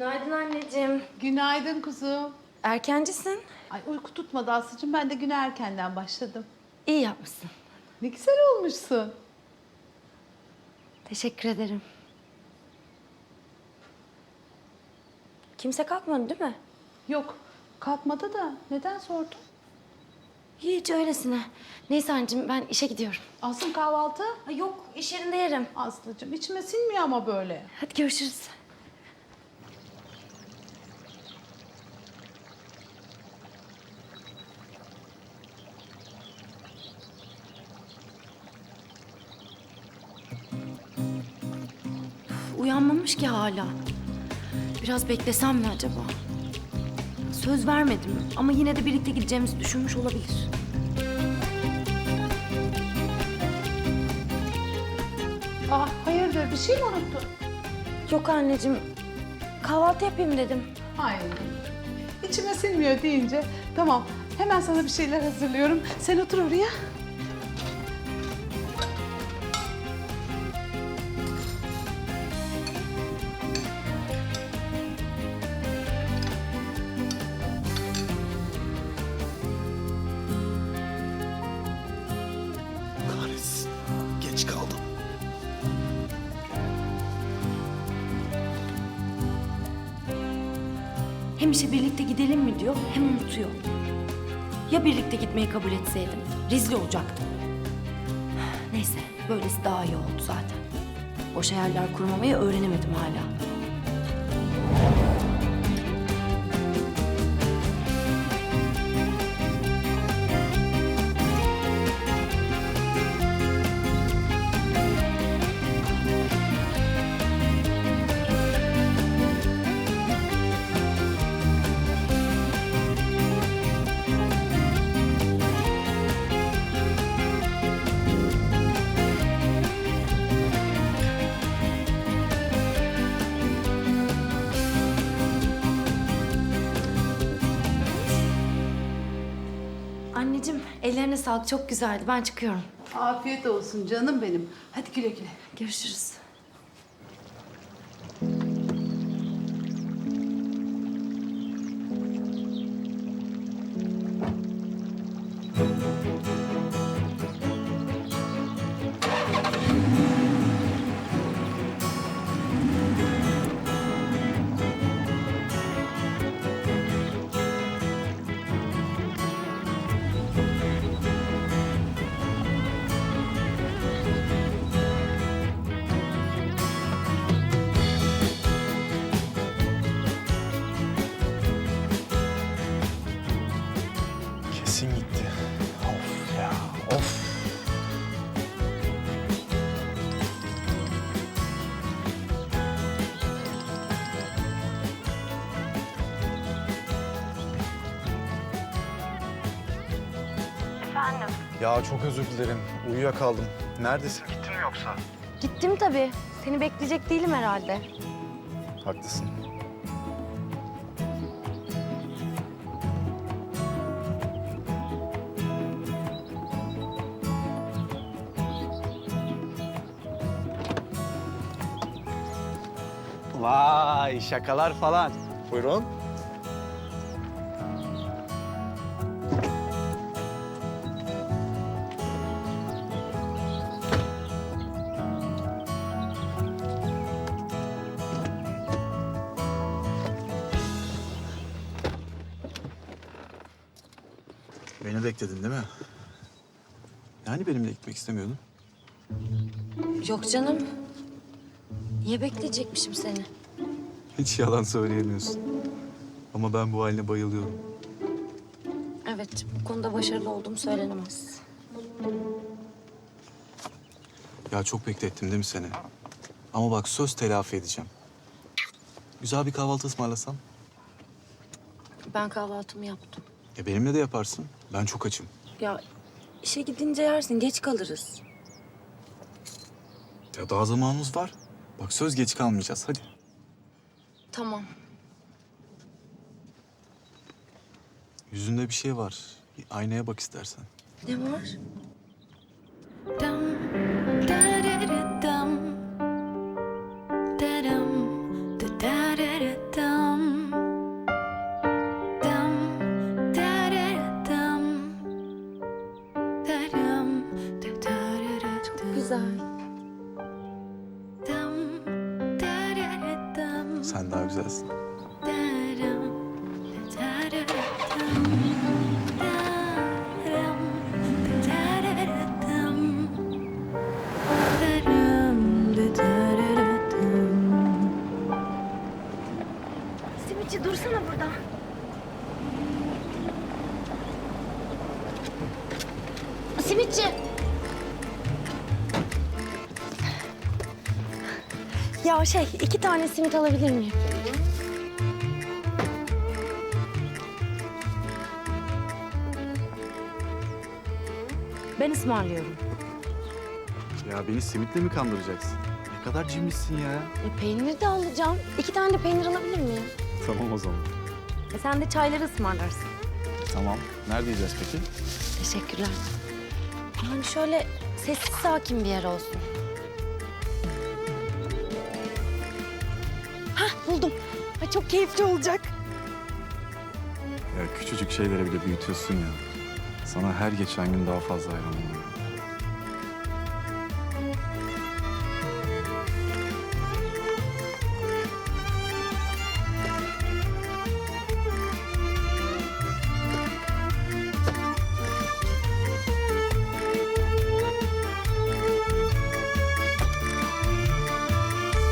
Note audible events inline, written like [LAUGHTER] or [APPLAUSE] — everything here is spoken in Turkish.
Günaydın anneciğim. Günaydın kuzum. Erkencisin. Ay uyku tutmadı Aslı'cığım. Ben de güne erkenden başladım. İyi yapmışsın. Ne güzel olmuşsun. Teşekkür ederim. Kimse kalkmadı değil mi? Yok kalkmadı da neden sordun? Hiç öylesine. Neyse anneciğim ben işe gidiyorum. Aslı kahvaltı? Ha, yok iş yerinde yerim. Aslı'cığım içime sinmiyor ama böyle. Hadi görüşürüz. Uyanmamış ki hala. Biraz beklesem mi acaba? Söz vermedim ama yine de birlikte gideceğimizi düşünmüş olabilir. Aa hayırdır bir şey mi unuttun? Yok anneciğim. Kahvaltı yapayım dedim. Ay içime sinmiyor deyince tamam hemen sana bir şeyler hazırlıyorum. Sen otur oraya. Hem işe birlikte gidelim mi diyor hem unutuyor. Ya birlikte gitmeyi kabul etseydim? Rezil olacaktım. [SIGHS] Neyse böylesi daha iyi oldu zaten. Boş hayaller kurmamayı öğrenemedim hala. Ellerine sağlık çok güzeldi. Ben çıkıyorum. Afiyet olsun canım benim. Hadi güle güle. Görüşürüz. Ya çok özür dilerim. Uyuyakaldım. Neredesin? Gittin mi yoksa? Gittim tabii. Seni bekleyecek değilim herhalde. Haklısın. Vay şakalar falan. Buyurun. Beni bekledin değil mi? Yani benimle gitmek istemiyordun. Yok canım. Niye bekleyecekmişim seni? Hiç yalan söyleyemiyorsun. Ama ben bu haline bayılıyorum. Evet, bu konuda başarılı olduğum söylenemez. Ya çok beklettim değil mi seni? Ama bak söz telafi edeceğim. Güzel bir kahvaltı ısmarlasam. Ben kahvaltımı yaptım. E benimle de yaparsın. Ben çok açım. Ya işe gidince yersin, geç kalırız. Ya daha zamanımız var. Bak söz geç kalmayacağız. Hadi. Tamam. Yüzünde bir şey var. Bir aynaya bak istersen. Ne var? Dam, da, da, da, dam. Da, dam, da, da, Dam. Sen daha güzelsin. Simitçi dursana burada. Simitçi. Ya şey, iki tane simit alabilir miyim? Ben ısmarlıyorum. Ya beni simitle mi kandıracaksın? Ne kadar cimrisin ya. E, peynir de alacağım. İki tane de peynir alabilir miyim? Tamam o zaman. E, sen de çayları ısmarlarsın. Tamam. Nerede yiyeceğiz peki? Teşekkürler. Yani şöyle sessiz sakin bir yer olsun. Buldum. Ay, çok keyifli olacak. Ya küçücük şeylere bile büyütüyorsun ya. Sana her geçen gün daha fazla hayranım.